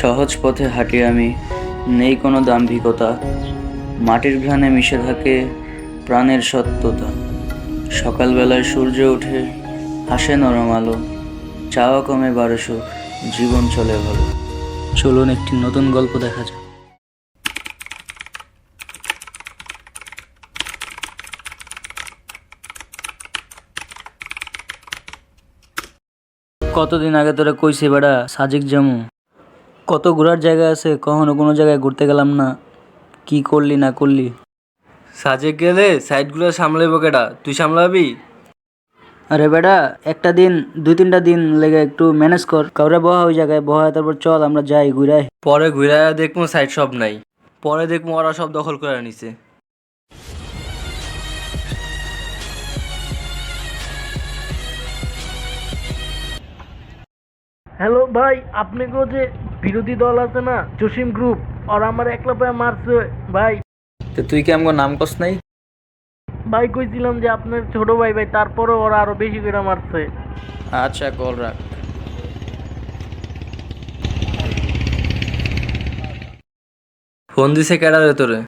সহজ পথে হাঁটি আমি। নেই কোনো দাম্ভিকতা। মাটির ঘ্রাণে মিশে থাকে প্রাণের সত্যতা। সকালবেলায় সূর্য ওঠে, হাসে নরম আলো। চাওয়া কমে বারোশো, জীবন চলে ভালো। চলুন একটি নতুন গল্প দেখা যাক। কতদিন আগে তোরা কইছি বেড়া, সাজিক জামু? কত ঘোরার জায়গা আছে? কখনো কোনো জায়গায় ঘুরতে গেলাম না। কি করলি না করলি? সাজে গেলে সাইডগুলো সামলে কেটা তুই সামলাবি? আরে বেটা একটা দিন দুই তিনটা দিন লেগে একটু ম্যানেজ কর। কাউরে বহা ওই জায়গায় বহা তারপর চল আমরা যাই ঘুরাই। পরে ঘুরাই দেখব সাইড সব নাই। পরে দেখব ওরা সব দখল করে নিছে। হ্যালো ভাই আপনি গো যে বিরোধী দল আছে না জসিম গ্রুপ আর আমার একলা পায়ে মারছে ভাই। তো তুই কি আমাকে নাম কস নাই? ভাই কইছিলাম যে আপনার ছোট ভাই ভাই তারপরে ওরা আরও বেশি করে মারছে। আচ্ছা কল রাখ। ফোন দিছে কেডা রে তোরে?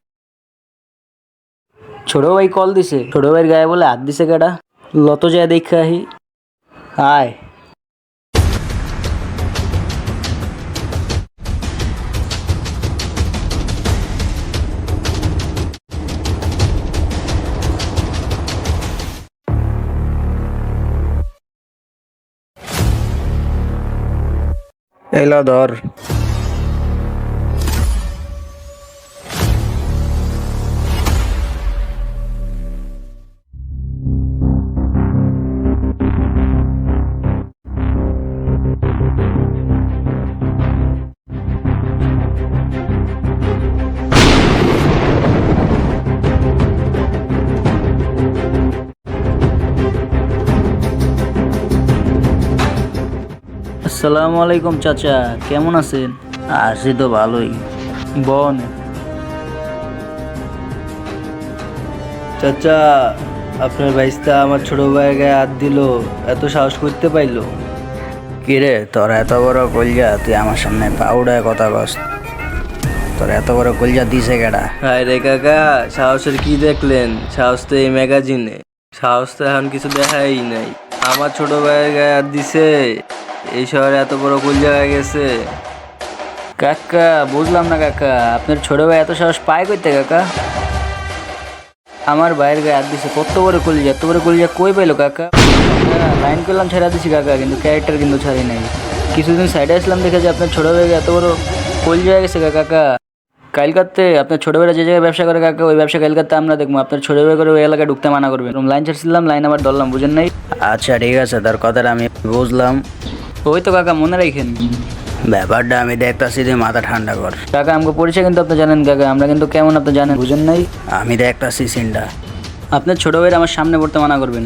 ছোট ভাই কল দিছে। ছোট ভাইয়ের গায়ে বলে হাত দিছে কেডা? লত যায় দেখে আহি। হায় এলো ধর আসসালামু আলাইকুম, চাচা। কেমন আছেন? আছি তো ভালোই। বন। চাচা, আপনার ভাইস্তা আমার ছোট ভাইয়ের গায়ে হাত দিল। এত সাহস করতে পাইলো? কিরে, তোর এত বড় কলজা? তুই আমার সামনে পাউডায় কথা কস। তোর এত বড় কলজা দিছে কেডা? হায় রে কাকা, সাহসের কি দেখলেন? সাহস তো এই ম্যাগাজিনে। সাহস তো এখন কিছু দেখাই নাই। আমার ছোট ভাইয়ের গায়ে হাত দিছে। এই শহরে এত বড় কুল জায়গায় গেছে। কাকা, বুঝলাম না কাকা, আপনার ছোট ভাই এত সাহস পায় করতে কাকা? আমার ভাইয়ের গায়ে হাত দিছে, কত বড় কলিজা, এত বড় কলিজা কই পাইলো কাকা? লাইন করলাম, ছেড়া দিছি কাকা, কিন্তু ক্যারেক্টার কিন্তু ছাড়ি নাই। কিছুদিন সাইডে আসলাম দেখে যে আপনার ছোট ভাইয়ের এত বড় কলিজা হয়ে গেছে কাকা কালকাতে আপনার ছোট ভাইরা যে জায়গায় ব্যবসা করে কাকা, ওই ব্যবসা কালকাতে আমরা দেখব, আপনার ছোট ভাই করে ওই এলাকায় ঢুকতে মানা করবেন লাইন ছাড়ছিলাম লাইন আবার ধরলাম, বুঝেন নাই? আচ্ছা ঠিক আছে, তার কথাটা আমি বুঝলাম। ওই তো কাকা মনে রাখেন। ব্যাপারটা আমি দেখতাছি তুই মাথা ঠান্ডা কর। কাকা আমাকে পরিচয় কিন্তু আপনি জানেন কাকা আমরা কিন্তু কেমন আপনি জানেন বুঝেন নাই? আমি দেখতাছি সিনটা। আপনার ছোট ভাইয়ের আমার সামনে পড়তে মানা করবেন।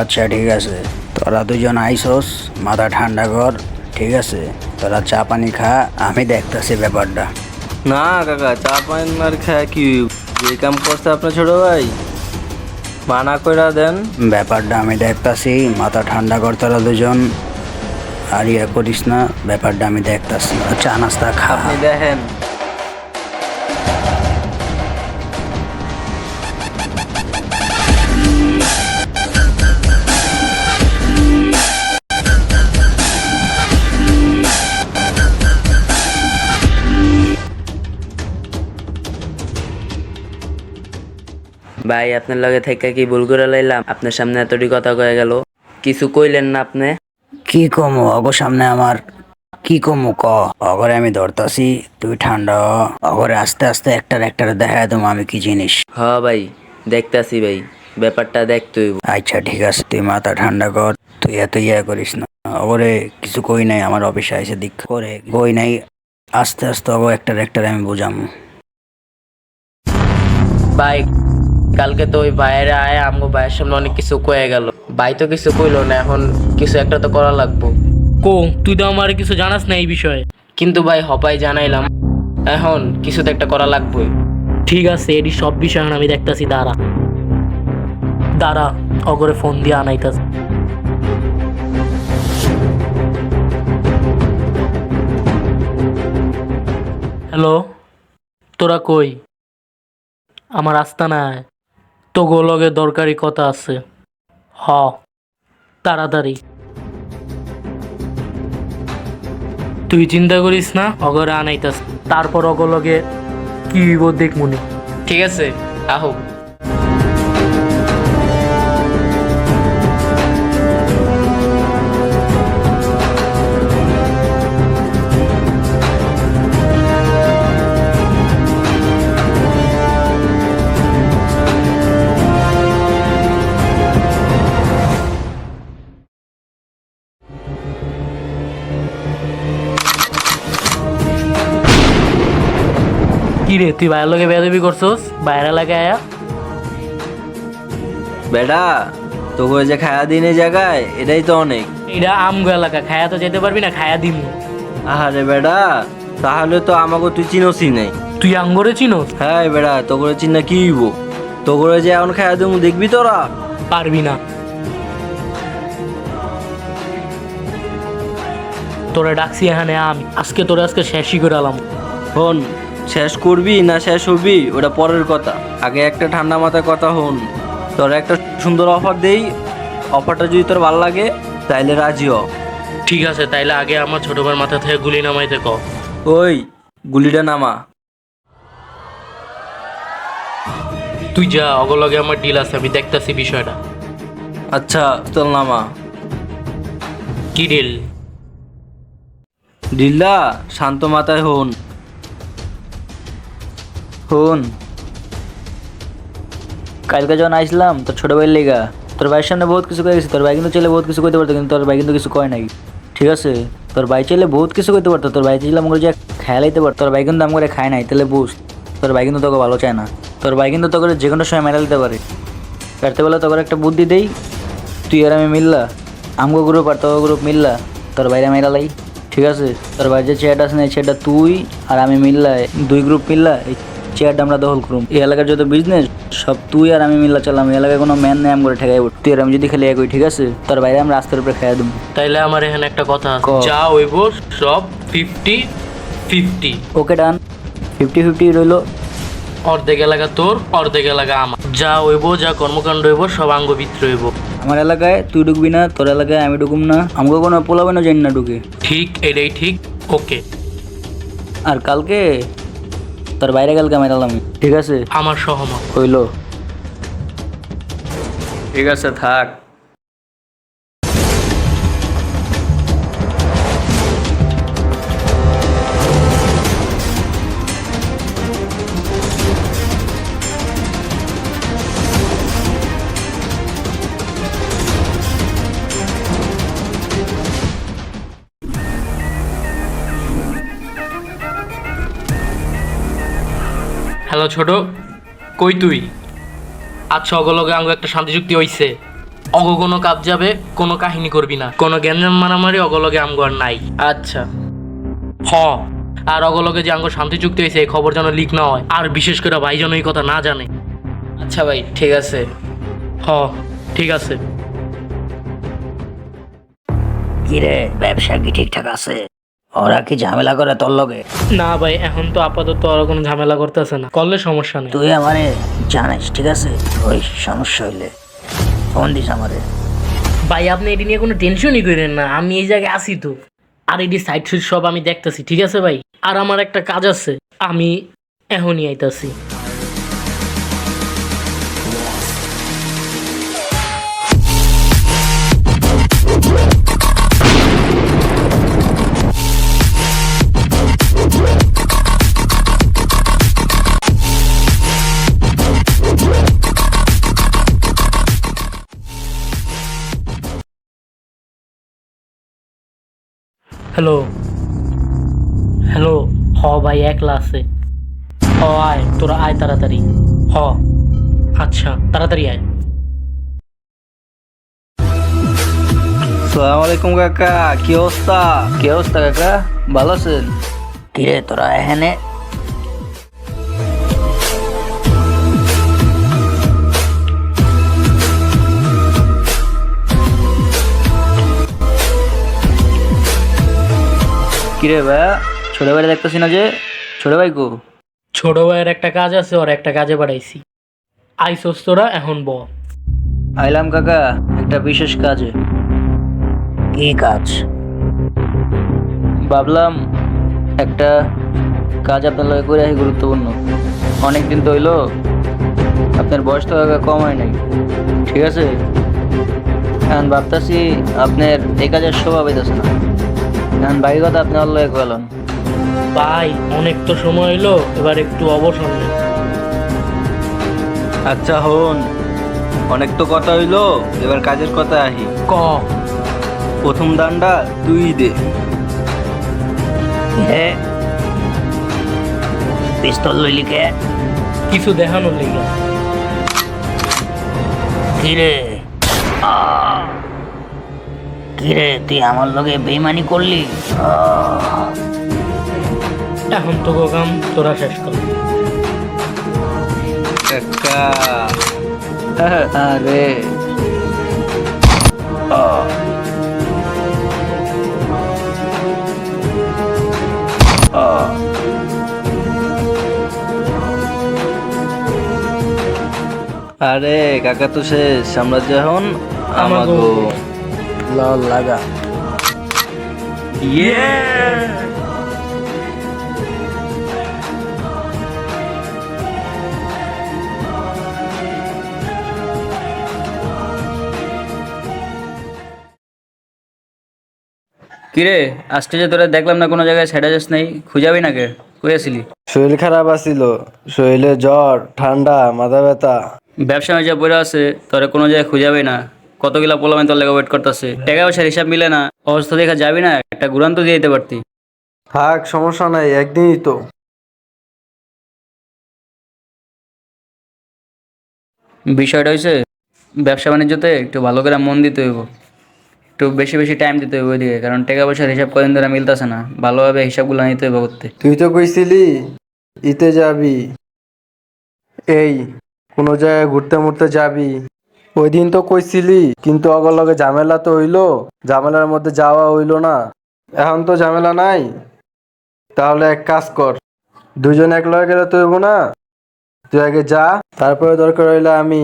আচ্ছা ঠিক আছে। তোরা দুজন আইসোস মাথা ঠান্ডা কর ঠিক আছে? তোরা চা পানি খা আমি দেখতাছি ব্যাপারটা। না কাকা চা পানি আর খায় কি? যে কাম করছে আপনার ছোট ভাই মানা কইরা দেন। ব্যাপারটা আমি দেখতাছি মাথা ঠান্ডা কর তোরা দুজন আর ইয়ে করিস না, ব্যাপারটা আমি দেখতাছি। চা নাস্তা খা। দেখেন। ভাই, আপনার লগে থেকে কি ভুল করে লাইলাম? আপনার সামনে এতটি কথা কয়ে গেল। কিছু কইলেন না আপনি? কি কমু অগ সামনে আমার? কি কমু ক? অগরে আমি ধরতাছি তুই ঠান্ডা হ। অগরে আস্তে আস্তে একটার একটার দেখা দেবো আমি কি জিনিস। হ ভাই দেখতাছি ভাই ব্যাপারটা দেখ তুই আচ্ছা ঠিক আছে তুই মাথা ঠান্ডা কর তুই এত ইয়া করিস না। অগরে কিছু কই নাই আমার অফিসে এসে দিক করে। কই নাই আস্তে আস্তে অগ একটার একটার আমি বুঝামু। ভাই কালকে তো ওই ভাইয়েরা আয় আমগো ভাইয়ের সামনে অনেক কিছু কয়ে গেল। ভাই তো কিছু কইলো না এখন কিছু একটা তো করা লাগবো। কো তুই তো আমার কিছু জানাস না এই বিষয়ে। কিন্তু ভাই হপাই জানাইলাম এখন কিছু তো একটা করা লাগবে। ঠিক আছে এটি সব বিষয় আমি দেখতাছি দাঁড়া। দাঁড়া অগরে ফোন দিয়ে আনাইতাস হ্যালো তোরা কই? আমার আস্তানায় তো গোলগে দরকারি কথা আছে। হ, তাড়াতাড়ি। তুই চিন্তা করিস না অগরে আনাইতাস তারপর অগলগে কি দেখ দেখমুনি ঠিক আছে, আহো। তুই বাইরের লগে বেয়াদবি করছস? বাইরে লাগে আয়া। বেটা তোকে যে খায়া দিন এই জায়গায় এটাই তো অনেক। এটা আমগো এলাকা খায়া তো যেতে পারবি না খায়া দিমু। আহারে বেটা তাহলে তো আমাকে তুই চিনোসই নাই। তুই আঙ্গরে চিনোস? হ্যাঁ বেটা তোকে চিন্না কি হইব? তোকে যে এখন খায়া দেবো দেখবি তোরা? পারবি না। তোরা ডাকছি এখানে আমি আজকে তোরা আজকে শেষই করে আলাম। হন শেষ করবি না শেষ হবি? ওটা পরের কথা। আগে একটা ঠান্ডা মাথায় কথা হন। তোর একটা সুন্দর অফার দেই। অফারটা যদি তোর ভালো লাগে তাইলে রাজি হ। ঠিক আছে তাইলে আগে আমার ছোট ভাইয়ের মাথা থেকে গুলি নামাইতে ক। ওই গুলিটা নামা। তুই যা অগলগে আমার ডিল আছে আমি দেখতাছি বিষয়টা। আচ্ছা চল নামা। কি ডিল ডিল্লা শান্ত মাথায় হন। হন কালকে যখন আসলাম তোর ছোট ভাইয়ের লেগা, তোর ভাইয়ের সামনে বহুত কিছু কয়ে গেছে, তোর ভাই কিন্তু চলে বহুত কিছু করতে পারতো, কিন্তু তোর ভাই কিন্তু কিছু কয় নাই। ঠিক আছে? তোর ভাই চাইলে বহুত কিছু করতে পারতো, তোর ভাই চাইলে আমাকে যে খেয়াল আইতে পারতো, তোর ভাই কিন্তু আমি করে খায় নাই, তাহলে বুঝ, তোর ভাই কিন্তু তোকে ভালো চায় না। তোর ভাই কিন্তু তোকে যে কোনো সময় মেরা দিতে পারে। রাতে বেলা তোকে একটা বুদ্ধি দেই, তুই আর আমি মিললা, আমগো গ্রুপ আর তোর গ্রুপ মিললা, তোর বাইরে মেরা লাই। ঠিক আছে? তোর বাইরে যে চেয়ারটা আছে না, এই চেয়ারটা তুই আর আমি মিললা দুই গ্রুপ মিললা চেয়ারটা আমরা দখল করুম। এই এলাকার যত বিজনেস সব তুই আর আমি মিল্লা চালাম এই এলাকায় কোনো ম্যান নেই আম করে ঠেকাই তুই আর আমি যদি খেলে একই ঠিক আছে? তার বাইরে আমরা রাস্তার উপরে খাইয়া দেবো। তাইলে আমার এখানে একটা কথা আছে। ক। যা হইব সব fifty fifty okay done. Fifty fifty রইল। অর্ধেক এলাকা তোর অর্ধেক এলাকা আমার। যা হইব যা কর্মকাণ্ড হইব সব আঙ্গ ভিতরে হইব। আমার এলাকায় তুই ঢুকবি না তোর এলাকায় আমি ঢুকুম না। আমাকে কোনো পোলাবে না জানি না ঢুকে। ঠিক এটাই ঠিক। ওকে। আর কালকে তোর বাইরে গেল কেমন মেরালাম ঠিক আছে। আমার সহমত। হইল। ঠিক আছে থাক। হ্যালো ছোট কই তুই? আচ্ছা অগলগে আঙ্গ একটা শান্তি চুক্তি হইছে। অগ কোনো কাজ যাবে কোনো কাহিনী করবি না। কোনো গ্যাঞ্জাম মারামারি অগলগে আমগো আর নাই। আচ্ছা। হ। আর অগলগে যে আঙ্গ শান্তি চুক্তি হয়েছে এই খবর যেন লিক না হয়। আর বিশেষ করে ভাই যেন এই কথা না জানে। আচ্ছা ভাই ঠিক আছে। হ ঠিক আছে। কিরে ব্যবসা কি ঠিকঠাক আছে? ওরা কি ঝামেলা করে তোর লগে? না ভাই এখন তো আপাতত আর কোনো ঝামেলা করতেছে না। করলে সমস্যা নেই। তুই আমারে জানিস ঠিক আছে? ওই সমস্যা হইলে ফোন দিস আমারে। ভাই আপনি এটি নিয়ে কোনো টেনশনই করেন না। আমি এই জায়গায় আছি তো। আর এটি সাইড সুইড সব আমি দেখতেছি ঠিক আছে ভাই? আর আমার একটা কাজ আছে। আমি এখনই আইতাছি। হ্যালো। হ্যালো হ ভাই একলা আছে। হ আয় তোরা আয় তাড়াতাড়ি। হ আচ্ছা তাড়াতাড়ি আয়। সালাম আলাইকুম কাকা। কি অবস্থা? কি অবস্থা কাকা? ভালো আছেন? কিরে তোরা এখানে? কিরে ভাইয়া ছোট ভাইরা দেখতেছি না যে? ছোট ভাই কো? ছোট ভাইয়ের একটা কাজ আছে ওর একটা কাজে পাঠাইছি আইসোস তোরা এখন ব। আইলাম কাকা একটা বিশেষ কাজে। কি কাজ? ভাবলাম একটা কাজ আপনার লগে করে আসি গুরুত্বপূর্ণ। অনেক দিন তো হইল আপনার বয়স তো কম হয় নাই। ঠিক আছে? এখন ভাবতেছি আপনার এই কাজের শোভা পেতেছে না। এখন বাকি কথা আপনি অল্ল এক বলেন ভাই অনেক তো সময় হইল এবার একটু অবসর আচ্ছা হন অনেক তো কথা হইল এবার কাজের কথা আহি ক? প্রথম দানটা তুই দে। পিস্তল লইলি কে? কিছু দেখানোর লেগে। কিরে? কিরে তুই আমার লগে বেইমানি করলি? এখন তো কাম তোরা শেষ কর। কাকা। আরে। আরে কাকা তো শেষ সাম্রাজ্য এখন আমাগো। লল লাগা। ইয়ে কিরে আজকে যে তোরা দেখলাম না কোনো জায়গায় সেটা যাস নাই খুঁজাবি না কে কই আসিলি? শরীর খারাপ আছিল শরীরে জ্বর ঠান্ডা মাথা ব্যথা। ব্যবসা যা পড়ে আছে তোরা কোনো জায়গায় খুঁজাবি না। কতগুলা পোলামেন তোর লেগে ওয়েট করতেছে? টাকা পয়সার হিসাব মিলে না। অবস্থা দেখা যাবি না একটা ঘুরান তো দিয়ে দিতে পারতি। থাক সমস্যা নাই একদিনই তো। বিষয়টা হয়েছে ব্যবসা বাণিজ্যতে একটু ভালো করে মন দিতে হইব। একটু বেশি বেশি টাইম দিতে হইব ওইদিকে কারণ টাকা পয়সার হিসাব কদিন ধরে মিলতেছে না। ভালোভাবে হিসাবগুলো নিতে হইব করতে। তুই তো কইছিলি ইতে যাবি। এই কোনো জায়গায় ঘুরতে মুরতে যাবি। ওই দিন তো কইছিলি কিন্তু অগর লগে ঝামেলা তো হইল ঝামেলার মধ্যে যাওয়া হইল না। এখন তো ঝামেলা নাই। তাহলে এক কাজ কর দুজন এক লগে গেলে তো হইব না। তুই আগে যা তারপরে দরকার হইলে আমি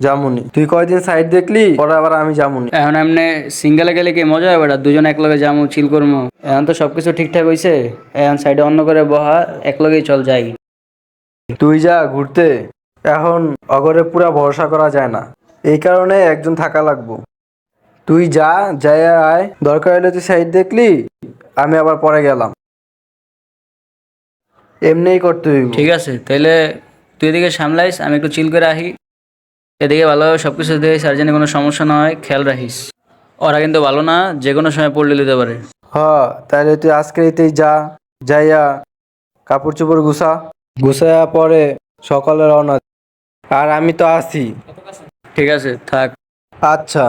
যামুনি। তুই কয়দিন সাইড দেখলি পরে আবার আমি যামুনি। এখন এমনি সিঙ্গেলে গেলে কি মজা হবে? দুজন এক লগে যামু চিল করমু। এখন তো সবকিছু ঠিকঠাক হইছে। এখন সাইডে অন্য করে বহা এক লগেই চল যাই। তুই যা ঘুরতে। এখন অগরে পুরা ভরসা করা যায় না। এই কারণে একজন থাকা লাগবো। তুই যা যাই আয়। দরকার হলে তুই সাইড দেখলি আমি আবার পরে গেলাম। এমনিই করতে হইব। ঠিক আছে তাহলে তুই এদিকে সামলাইস আমি একটু চিল করে আহি এদিকে ভালোভাবে সব কিছু দেখিস আর যেন কোনো সমস্যা না হয় খেয়াল রাখিস। ওরা কিন্তু ভালো না যে কোনো সময় পড়লে দিতে পারে। হ তাহলে তুই আজকে রাতেই যা যাইয়া কাপড় চোপড় গুছা। গুছাইয়া পরে সকালে রওনা। আর আমি তো আছি। ঠিক আছে থাক। আচ্ছা।